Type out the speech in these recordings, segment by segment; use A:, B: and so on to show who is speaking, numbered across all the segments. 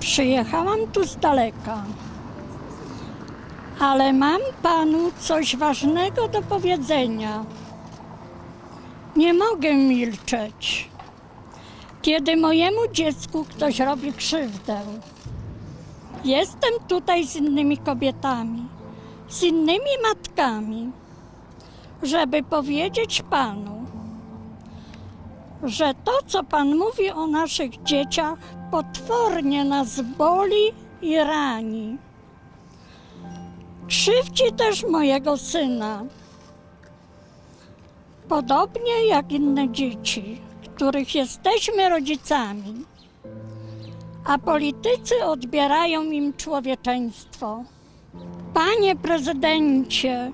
A: Przyjechałam tu z daleka, ale mam panu coś ważnego do powiedzenia. Nie mogę milczeć, kiedy mojemu dziecku ktoś robi krzywdę. Jestem tutaj z innymi kobietami, z innymi matkami, żeby powiedzieć panu, że to, co Pan mówi o naszych dzieciach, potwornie nas boli i rani. Krzywdzi też mojego syna. Podobnie jak inne dzieci, których jesteśmy rodzicami, a politycy odbierają im człowieczeństwo. Panie prezydencie,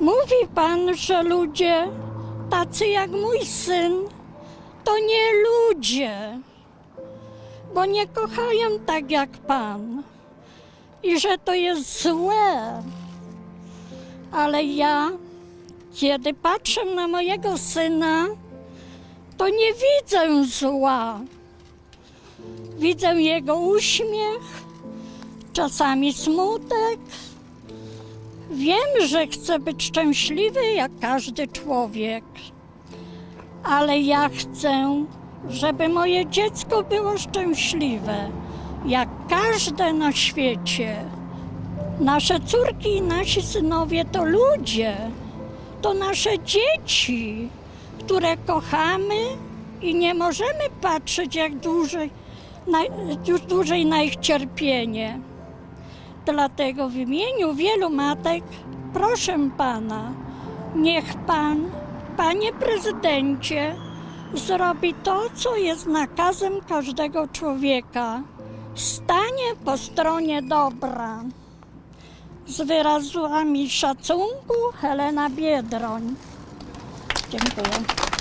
A: mówi pan, że ludzie tacy jak mój syn to nie ludzie, bo nie kochają tak jak pan i że to jest złe. Ale ja, kiedy patrzę na mojego syna, to nie widzę zła. Widzę jego uśmiech, czasami smutek. Wiem, że chcę być szczęśliwy jak każdy człowiek, ale ja chcę, żeby moje dziecko było szczęśliwe, jak każde na świecie. Nasze córki i nasi synowie to ludzie, to nasze dzieci, które kochamy i nie możemy patrzeć jak dłużej na, dłużej na ich cierpienie. Dlatego w imieniu wielu matek proszę pana, niech pan, panie prezydencie, zrobi to, co jest nakazem każdego człowieka. Stanie po stronie dobra. Z wyrazami szacunku Helena Biedroń. Dziękuję.